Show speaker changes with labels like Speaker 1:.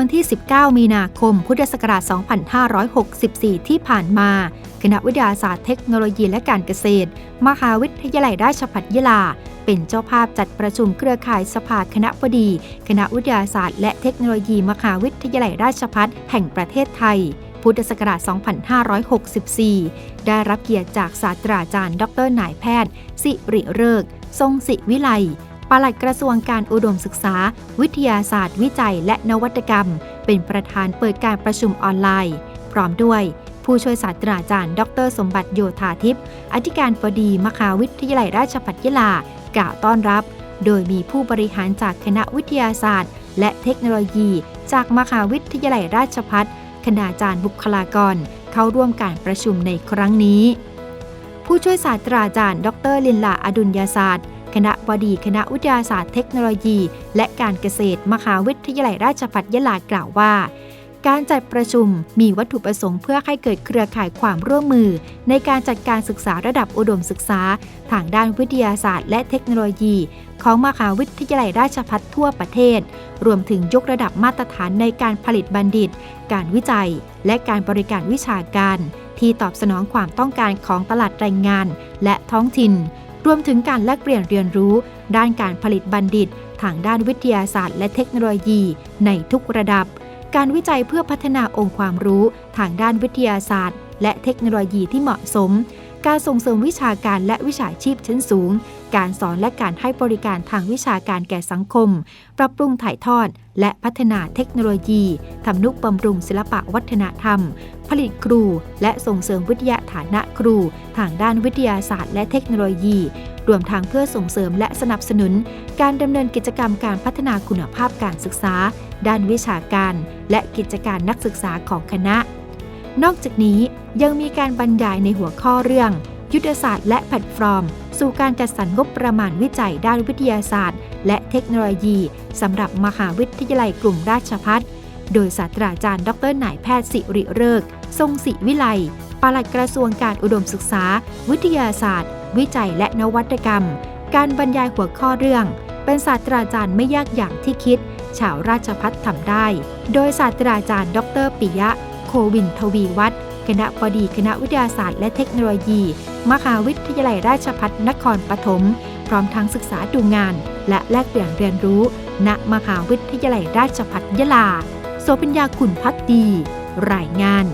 Speaker 1: วันที่ 19 มีนาคม พุทธศักราช 2564 ที่ผ่านมา คณะวิทยาศาสตร์เทคโนโลยีและการเกษตร มหาวิทยาลัยราชภัฏยะลา เป็นเจ้าภาพจัดประชุมเครือข่ายสภาคณะบดี คณะวิทยาศาสตร์และเทคโนโลยีมหาวิทยาลัยราชภัฏแห่งประเทศไทย พุทธศักราช 2564 ได้รับเกียรติจากศาสตราจารย์ ดรนายแพทย์ สิริเริก ทรงศิวิไล ปลัดกระทรวงการอุดมศึกษา วิทยาศาสตร์ วิจัย และนวัตกรรม เป็นประธานเปิดการประชุมออนไลน์ พร้อมด้วย ผู้ช่วยศาสตราจารย์ ดร สมบัติโยธาทิพย์อธิการบดีมหาวิทยาลัยราชภัฏยะลากล่าวต้อนรับ โดยมีผู้บริหารจากคณะวิทยาศาสตร์ และเทคโนโลยี จากมหาวิทยาลัยราชภัฏคณาจารย์บุคลากร เข้าร่วมการประชุมในครั้งนี้ ผู้ช่วยศาสตราจารย์ ดรลินลาอดุลยศาสตร์ คณะบดีคณะวิทยาศาสตร์เทคโนโลยี และการเกษตรมหาวิทยาลัยราชภัฏยะลากล่าวว่า การจัดประชุมมีวัตถุประสงค์เพื่อให้เกิดเครือข่ายความร่วมมือ ในการจัดการศึกษาระดับอุดมศึกษา ทางด้านวิทยาศาสตร์ และเทคโนโลยี ของมหาวิทยาลัยราชภัฏทั่วประเทศ รวมถึงยกระดับมาตรฐานในการผลิตบัณฑิต การวิจัย และการบริการวิชาการที่ตอบสนองความต้องการของตลาดแรงงานและท้องถิ่น รวมถึงการแลกเปลี่ยนเรียนรู้ ด้านการผลิตบัณฑิต ทางด้านวิทยาศาสตร์ และเทคโนโลยี ในทุกระดับ การวิจัยเพื่อพัฒนาองค์ความรู้ ทางด้านวิทยาศาสตร์ และเทคโนโลยีที่เหมาะสม การส่งเสริมวิชาการและวิชาชีพชั้นสูง การสอนและการให้บริการทางวิชาการแก่สังคม ปรับปรุงถ่ายทอด และพัฒนาเทคโนโลยีทำนุบำรุงศิลปะวัฒนธรรม ผลิตครู และส่งเสริมวิทยาฐานะครู ทางด้านวิทยาศาสตร์และเทคโนโลยี รวมทางเพื่อส่งเสริมและสนับสนุน การดำเนินกิจกรรมการพัฒนาคุณภาพการศึกษา ด้านวิชาการ และกิจการนักศึกษาของคณะ นอกจากนี้ยังมีการบรรยายในหัวข้อเรื่อง ยุทธศาสตร์และแพลตฟอร์ม สู่การจัดสรรงบประมาณวิจัยด้านวิทยาศาสตร์ และเทคโนโลยีสำหรับมหาวิทยาลัยกลุ่มราชพัฒโดยศาสตราจารย์ ดรนายแพทย์สิริเริก ทรงศิวิไลปลัดกระทรวงการอุดมศึกษา วิทยาศาสตร์ วิจัยและนวัตกรรม การบรรยายหัวข้อเรื่อง เป็นศาสตราจารย์ไม่ยากอย่างที่คิด ชาวราชพัฒทำได้ โดยศาสตราจารย์ ดรปิยะ โควินทวีวัฒน์คณะบดีคณะวิทยาศาสตร์และเทคโนโลยี มหาวิทยาลัยราชภัฏนครปฐมพร้อมทั้งศึกษาดูงาน และแลกเปลี่ยนเรียนรู้ ณมหาวิทยาลัยราชภัฏยะลาโสพัญญาขุนพักดี รายงาน